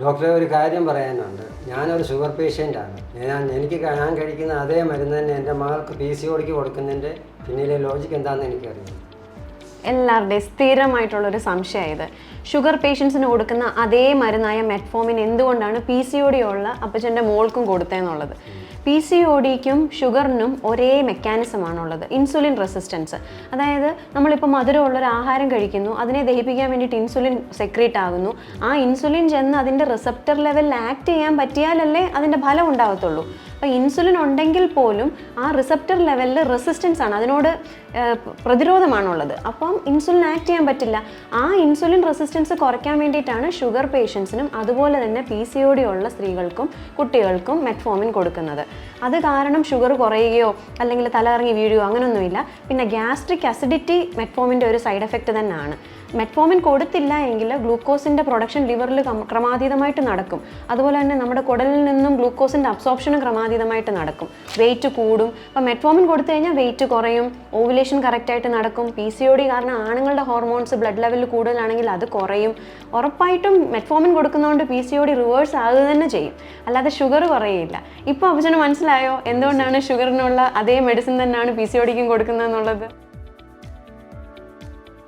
ഡോക്ടറെ ഒരു കാര്യം പറയാനുണ്ട്. ഞാനൊരു ഷുഗർ പേഷ്യന്റാണ് ഞാൻ എനിക്ക് ഞാൻ കഴിക്കുന്ന അതേ മരുന്ന് തന്നെ എന്റെ മകൾക്ക് പി സി ഒടിക്ക് കൊടുക്കുന്നതിന്റെ പിന്നിലെ ലോജിക്ക് എന്താണെന്ന് എനിക്കറിയാം എല്ലാവരുടെയും സ്ഥിരമായിട്ടുള്ളൊരു ഒരു ഇത്. ഷുഗർ പേഷ്യൻസിന് കൊടുക്കുന്ന അതേ മരുന്നായ മെറ്റ്ഫോമിൻ എന്തുകൊണ്ടാണ് പി സി ഒ ഡി ഉള്ള അപ്പച്ചന്റെ മോൾക്കും കൊടുത്തതെന്നുള്ളത്? പി സി ഒ ഡിക്കും ഷുഗറിനും ഒരേ മെക്കാനിസമാണുള്ളത് ഇൻസുലിൻ റെസിസ്റ്റൻസ് അതായത് നമ്മളിപ്പോൾ മധുരമുള്ള ഒരു ആഹാരം കഴിക്കുന്നു അതിനെ ദഹിപ്പിക്കാൻ വേണ്ടിയിട്ട് ഇൻസുലിൻ സെക്രീറ്റ് ആകുന്നു. ആ ഇൻസുലിൻ ചെന്ന് അതിന്റെ റിസപ്റ്റർ ലെവലിൽ ആക്ട് ചെയ്യാൻ പറ്റിയാലല്ലേ അതിന്റെ ഫലം ഉണ്ടാകത്തുള്ളൂ അപ്പോൾ ഇൻസുലിൻ ഉണ്ടെങ്കിൽ പോലും ആ റിസപ്റ്റർ ലെവലിൽ റെസിസ്റ്റൻസ് ആണ്. അതിനോട് പ്രതിരോധമാണുള്ളത്. അപ്പം ഇൻസുലിൻ ആക്ട് ചെയ്യാൻ പറ്റില്ല. ആ ഇൻസുലിൻ റെസിസ്റ്റൻസ് കുറയ്ക്കാൻ വേണ്ടിയിട്ടാണ് ഷുഗർ പേഷ്യൻസിനും അതുപോലെ തന്നെ പി സി ഒ ഡി ഉള്ള സ്ത്രീകൾക്കും കുട്ടികൾക്കും മെറ്റ്ഫോമിൻ കൊടുക്കുന്നത്. അത് കാരണം ഷുഗർ കുറയുകയോ അല്ലെങ്കിൽ തലകറങ്ങി വീഴുകയോ അങ്ങനെയൊന്നുമില്ല പിന്നെ ഗ്യാസ്ട്രിക് അസിഡിറ്റി മെറ്റ്ഫോമിന്റെ ഒരു സൈഡ് എഫക്റ്റ് തന്നെയാണ്. മെറ്റ്ഫോമിൻ കൊടുത്തില്ല എങ്കിൽ ഗ്ലൂക്കോസിന്റെ പ്രൊഡക്ഷൻ ലിവറിൽ ക്രമാതീതമായിട്ട് നടക്കും. അതുപോലെ തന്നെ നമ്മുടെ കുടലിൽ നിന്നും ഗ്ലൂക്കോസിന്റെ അബ്സോപ്ഷനും ക്രമാതീതമായിട്ട് നടക്കും. വെയിറ്റ് കൂടും. അപ്പോൾ മെറ്റ്ഫോമിൻ കൊടുത്തു കഴിഞ്ഞാൽ വെയിറ്റ് കുറയും. ഓവുലേഷൻ കറക്റ്റായിട്ട് നടക്കും. പി സി ഒ ഡി കാരണം ആണുങ്ങളുടെ ഹോർമോൺസ് ബ്ലഡ് ലെവലിൽ കൂടുതലാണെങ്കിൽ അത് കുറയും. ഉറപ്പായിട്ടും metformin കൊടുക്കുന്നതുകൊണ്ട് P C O D reverse ആകുക തന്നെ ചെയ്യും. അല്ലാതെ ഷുഗർ കുറയില്ല ഇപ്പോൾ അപ്പച്ചന് മനസ്സിലായോ? എന്തുകൊണ്ടാണ് ഷുഗറിനുള്ള അതേ മെഡിസിൻ തന്നെയാണ് പി സി ഒ ഡിക്കും കൊടുക്കുന്നതെന്നുള്ളത്?